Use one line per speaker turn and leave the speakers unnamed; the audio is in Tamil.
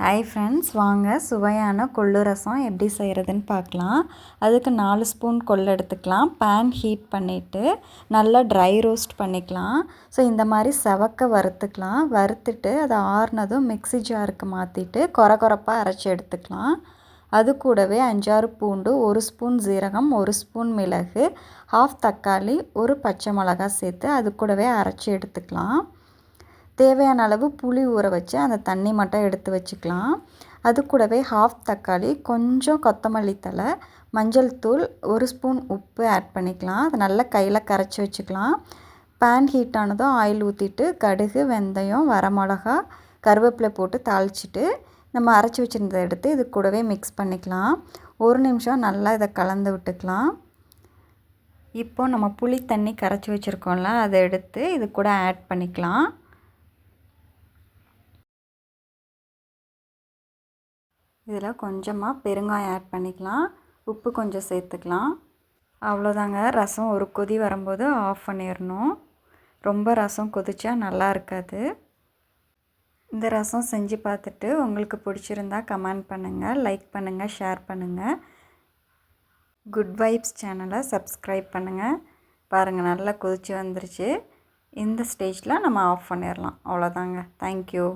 ஹாய் ஃப்ரெண்ட்ஸ் வாங்க. சுவையான கொள்ளு ரசம் எப்படி செய்கிறதுன்னு பார்க்கலாம். அதுக்கு நாலு ஸ்பூன் கொள்ளு எடுத்துக்கலாம். பேன் ஹீட் பண்ணிவிட்டு நல்லா ட்ரை ரோஸ்ட் பண்ணிக்கலாம். ஸோ இந்த மாதிரி செவக்க வறுத்துக்கலாம். வறுத்துட்டு அதை ஆறுனதும் மிக்ஸி ஜாருக்கு மாற்றிட்டு கொர கொரப்பாக அரைச்சி எடுத்துக்கலாம். அது கூடவே அஞ்சாறு பூண்டு ஒரு ஸ்பூன் ஜீரகம் ஒரு ஸ்பூன் மிளகு ஹாஃப் தக்காளி ஒரு பச்சை மிளகா சேர்த்து அது கூடவே அரைச்சி எடுத்துக்கலாம். தேவையான அளவு புளி ஊற வச்சு அந்த தண்ணி மட்டும் எடுத்து வச்சுக்கலாம். அது கூடவே ஹாஃப் தக்காளி கொஞ்சம் கொத்தமல்லி தலை மஞ்சள் தூள் ஒரு ஸ்பூன் உப்பு ஆட் பண்ணிக்கலாம். அதை நல்லா கையில் கரைச்சி வச்சுக்கலாம். பேன் ஹீட் ஆனதும் ஆயில் ஊற்றிட்டு கடுகு வெந்தயம் வரமிளகா கருவேப்பிலை போட்டு தாளிச்சிட்டு நம்ம அரைச்சி வச்சுருந்ததை எடுத்து இது கூடவே மிக்ஸ் பண்ணிக்கலாம். ஒரு நிமிஷம் நல்லா இதை கலந்து விட்டுக்கலாம். இப்போது நம்ம புளி தண்ணி கரைச்சி வச்சுருக்கோம்ல அதை எடுத்து இது கூட ஆட் பண்ணிக்கலாம். இதில் கொஞ்சமாக பெருங்காயம் ஆட் பண்ணிக்கலாம். உப்பு கொஞ்சம் சேர்த்துக்கலாம். அவ்வளோதாங்க. ரசம் ஒரு கொதி வரும்போது ஆஃப் பண்ணிடணும். ரொம்ப ரசம் கொதிச்சா நல்லா இருக்காது. இந்த ரசம் செஞ்சு பார்த்துட்டு உங்களுக்கு பிடிச்சிருந்தா கமெண்ட் பண்ணுங்கள் லைக் பண்ணுங்கள் ஷேர் பண்ணுங்கள் குட் வைப்ஸ் சேனலை சப்ஸ்கிரைப் பண்ணுங்கள் பாருங்கள் நல்லா கொதிச்சு வந்துருச்சு. இந்த ஸ்டேஜில் நம்ம ஆஃப் பண்ணிடலாம். அவ்வளோதாங்க. தேங்க்யூ